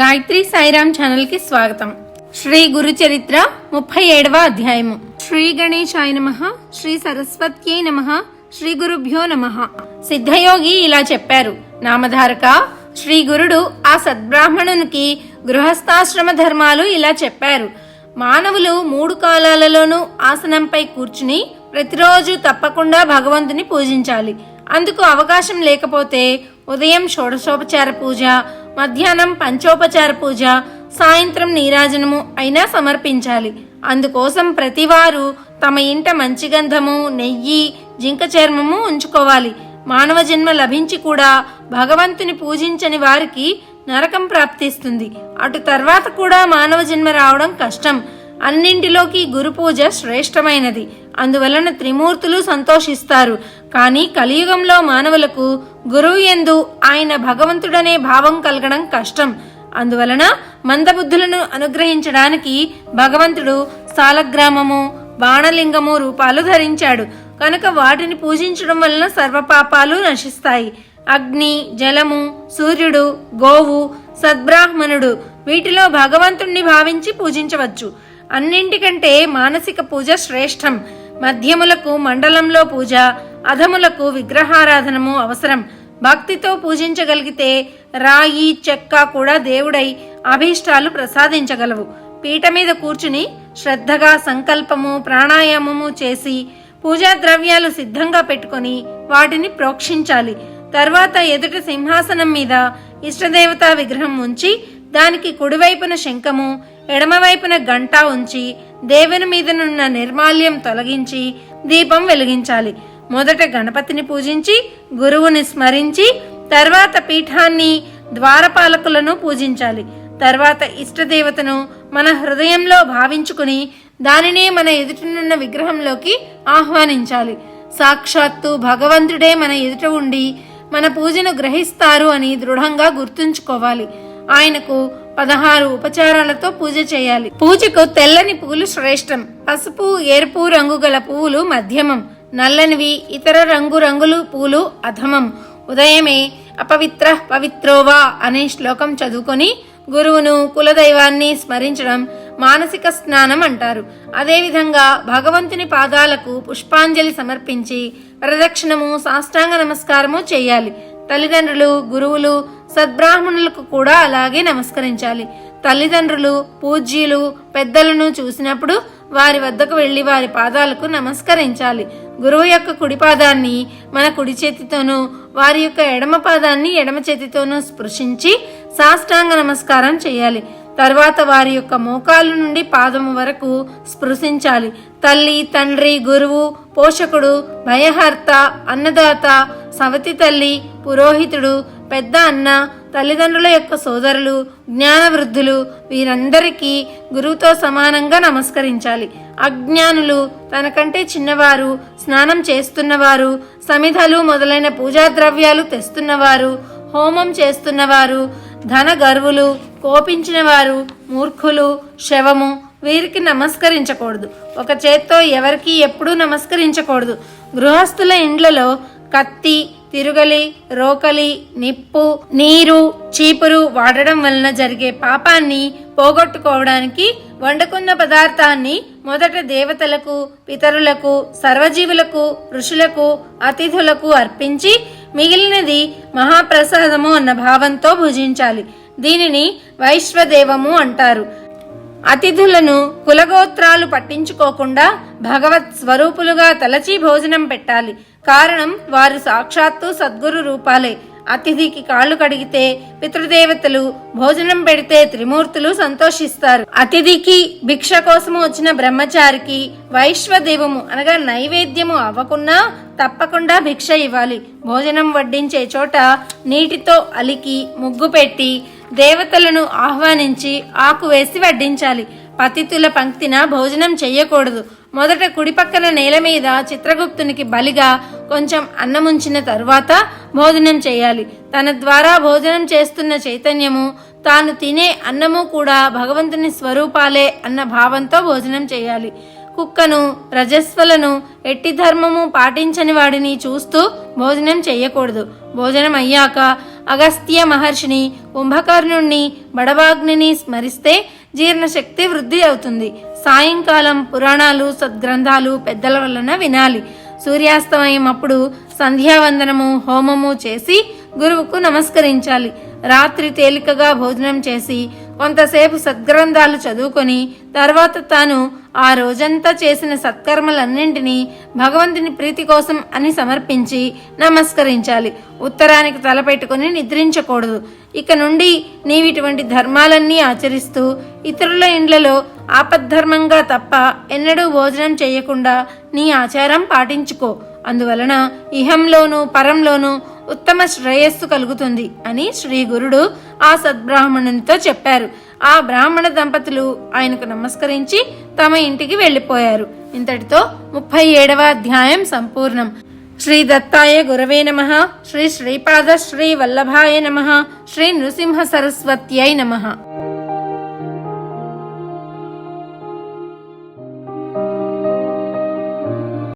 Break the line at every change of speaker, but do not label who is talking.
గాయత్రి సాయిరామ్ ఛానల్కి స్వాగతం. శ్రీ గురు చరిత్ర ముప్పై ఏడవ అధ్యాయము. శ్రీ గణేశాయ నమ శ్రీ సరస్వత్యై నమ శ్రీ గురుభ్యో నమ. సిద్ధయోగి ఇలా చెప్పారు. నామధారక శ్రీ గురుడు ఆ సద్బ్రాహ్మణునికి గృహస్థాశ్రమ ధర్మాలు ఇలా చెప్పారు. మానవులు మూడు కాలాలలోనూ ఆసనంపై కూర్చుని ప్రతిరోజు తప్పకుండా భగవంతుని పూజించాలి. అందుకు అవకాశం లేకపోతే ఉదయం షోడశోపచార పూజ మధ్యాహ్నం పంచోపచార పూజ సాయంత్రం నీరాజనము అయినా సమర్పించాలి. అందుకోసం ప్రతివారు తమ ఇంట మంచి గంధము నెయ్యి జింక చర్మము ఉంచుకోవాలి. మానవ జన్మ లభించి కూడా భగవంతుని పూజించని వారికి నరకం ప్రాప్తిస్తుంది. అటు తర్వాత కూడా మానవ జన్మ రావడం కష్టం. అన్నింటిలోకి గురు పూజ శ్రేష్టమైనది. అందువలన త్రిమూర్తులు సంతోషిస్తారు. కానీ కలియుగంలో మానవులకు గురువు ఎందు ఆయన భగవంతుడనే భావం కలగడం కష్టం. అందువలన మందబుద్ధులను అనుగ్రహించడానికి భగవంతుడు సాలగ్రామము బాణలింగము రూపాలు ధరించాడు. కనుక వాటిని పూజించడం వలన సర్వపాపాలు నశిస్తాయి. అగ్ని జలము సూర్యుడు గోవు సద్బ్రాహ్మణుడు వీటిలో భగవంతుణ్ణి భావించి పూజించవచ్చు. అన్నింటికంటే మానసిక పూజ శ్రేష్టం. మధ్యములకు మండలంలో పూజ అధములకు విగ్రహారాధనము అవసరం. భక్తితో పూజించగలిగితే రాయి చెక్క కూడా దేవుడై అభీష్టాలు ప్రసాదించగలవు. పీట మీద కూర్చుని శ్రద్ధగా సంకల్పము ప్రాణాయామము చేసి పూజా ద్రవ్యాలు సిద్ధంగా పెట్టుకొని వాటిని ప్రోక్షించాలి. తర్వాత ఎదుట సింహాసనం మీద ఇష్టదేవతా విగ్రహం ఉంచి దానికి కుడివైపున శంఖము ఎడమవైపున గంట ఉంచి దేవుని మీదనున్న నిర్మాల్యం తొలగించి దీపం వెలిగించాలి. మొదట గణపతిని పూజించి గురువుని స్మరించి తర్వాత పీఠాన్ని ద్వారపాలకులను పూజించాలి. తర్వాత ఇష్టదేవతను మన హృదయంలో భావించుకుని దానినే మన ఎదుటనున్న విగ్రహంలోకి ఆహ్వానించాలి. సాక్షాత్తు భగవంతుడే మన ఎదుట ఉండి మన పూజను గ్రహిస్తారు అని దృఢంగా గుర్తుంచుకోవాలి. ఆయనకు పదహారు ఉపచారాలతో పూజ చేయాలి. పూజకు తెల్లని పువ్వులు శ్రేష్టం. పసుపు ఎరుపు రంగు గల పువ్వులు మధ్యమం. నల్లనివి ఇతర రంగు రంగులు పూలు అధమం. ఉదయమే అపవిత్ర పవిత్రోవా అనే శ్లోకం చదువుకొని గురువును కులదైవాన్ని స్మరించడం మానసిక స్నానం అంటారు. అదేవిధంగా భగవంతుని పాదాలకు పుష్పాంజలి సమర్పించి ప్రదక్షిణము సాష్టాంగ నమస్కారము చేయాలి. తల్లిదండ్రులు గురువులు సద్బ్రాహ్మణులకు కూడా అలాగే నమస్కరించాలి. తల్లిదండ్రులు పూజ్యులు పెద్దలను చూసినప్పుడు వారి వద్దకు వెళ్ళి వారి పాదాలకు నమస్కరించాలి. గురువు యొక్క కుడి పాదాన్ని మన కుడి చేతితోనూ వారి యొక్క ఎడమ పాదాన్ని ఎడమ చేతితోనూ స్పృశించి సాష్టాంగ నమస్కారం చేయాలి. తర్వాత వారి యొక్క మోకాలు నుండి పాదము వరకు స్పృశించాలి. తల్లి తండ్రి గురువు పోషకుడు భయహర్త అన్నదాత సవతి తల్లి పురోహితుడు పెద్ద అన్న తల్లిదండ్రుల యొక్క సోదరులు జ్ఞానవృద్ధులు వీరందరికీ గురువుతో సమానంగా నమస్కరించాలి. అజ్ఞానులు తనకంటే చిన్నవారు స్నానం చేస్తున్నవారు సమిధలు మొదలైన పూజా ద్రవ్యాలు తెస్తున్నవారు హోమం చేస్తున్నవారు ధన గర్వులు కోపించిన వారు మూర్ఖులు శవము వీరికి నమస్కరించకూడదు. ఒక చేత్తో ఎవరికి ఎప్పుడూ నమస్కరించకూడదు. గృహస్థుల ఇండ్లలో కత్తి తిరుగలి రోకలి నిప్పు నీరు చీపురు వాడడం వలన జరిగే పాపాన్ని పోగొట్టుకోవడానికి వండుకున్న పదార్థాన్ని మొదట దేవతలకు పితరులకు సర్వజీవులకు ఋషులకు అతిథులకు అర్పించి మిగిలినది మహాప్రసాదము అన్న భావంతో భుజించాలి. దీనిని వైశ్వదేవము అంటారు. అతిథులను కులగోత్రాలు పట్టించుకోకుండా భగవత్ స్వరూపులుగా తలచి భోజనం పెట్టాలి. కారణం వారు సాక్షాత్తు సద్గురు రూపాలే. అతిథికి కాళ్ళు కడిగితే పితృదేవతలు భోజనం పెడితే త్రిమూర్తులు సంతోషిస్తారు. అతిథికి భిక్ష కోసము వచ్చిన బ్రహ్మచారికి వైశ్వదేవము అనగా నైవేద్యము అవ్వకున్నా తప్పకుండా భిక్ష ఇవ్వాలి. భోజనం వడ్డించే చోట నీటితో అలికి ముగ్గు పెట్టి దేవతలను ఆహ్వానించి ఆకు వేసి వడ్డించాలి. పతితుల పంక్తిన భోజనం చెయ్యకూడదు. మొదట కుడిపక్కన నేల మీద చిత్రగుప్తునికి బలిగా కొంచెం అన్నముంచిన తరువాత భోజనం చేయాలి. తన ద్వారా భోజనం చేస్తున్న చైతన్యము తాను తినే అన్నము కూడా భగవంతుని స్వరూపాలే అన్న భావంతో భోజనం చేయాలి. కుక్కను రజస్వలను ఎట్టి ధర్మము పాటించని వాడిని చూస్తూ భోజనం చెయ్యకూడదు. భోజనం అయ్యాక అగస్త్య మహర్షిని కుంభకర్ణుణ్ణి బడవాగ్నిని స్మరిస్తే జీర్ణశక్తి వృద్ధి అవుతుంది. సాయంకాలం పురాణాలు సద్గ్రంథాలు పెద్దల వలన వినాలి. సూర్యాస్తమయం అప్పుడు సంధ్యావందనము హోమము చేసి గురువుకు నమస్కరించాలి. రాత్రి తేలికగా భోజనం చేసి కొంతసేపు సద్గ్రంథాలు చదువుకొని తర్వాత తాను ఆ రోజంతా చేసిన సత్కర్మలన్నింటినీ భగవంతుని ప్రీతి కోసం అని సమర్పించి నమస్కరించాలి. ఉత్తరానికి తలపెట్టుకుని నిద్రించకూడదు. ఇక నుండి నీవిటువంటి ధర్మాలన్నీ ఆచరిస్తూ ఇతరుల ఇండ్లలో ఆపద్ధర్మంగా తప్ప ఎన్నడూ భోజనం చేయకుండా నీ ఆచారం పాటించుకో. అందువలన ఇహంలోనూ పరంలోనూ ఉత్తమ శ్రేయస్సు కలుగుతుంది అని శ్రీ గురుడు ఆ సద్బ్రాహ్మణునితో చెప్పారు. ఆ బ్రాహ్మణ దంపతులు ఆయనకు నమస్కరించి తమ ఇంటికి వెళ్ళిపోయారు. ఇంతటితో ముప్పై ఏడవ అధ్యాయం సంపూర్ణం. శ్రీ దత్తాయ గురవే నమ. శ్రీ శ్రీపాద శ్రీ వల్లభాయ నమ. శ్రీ నృసింహ సరస్వత్యై నమ.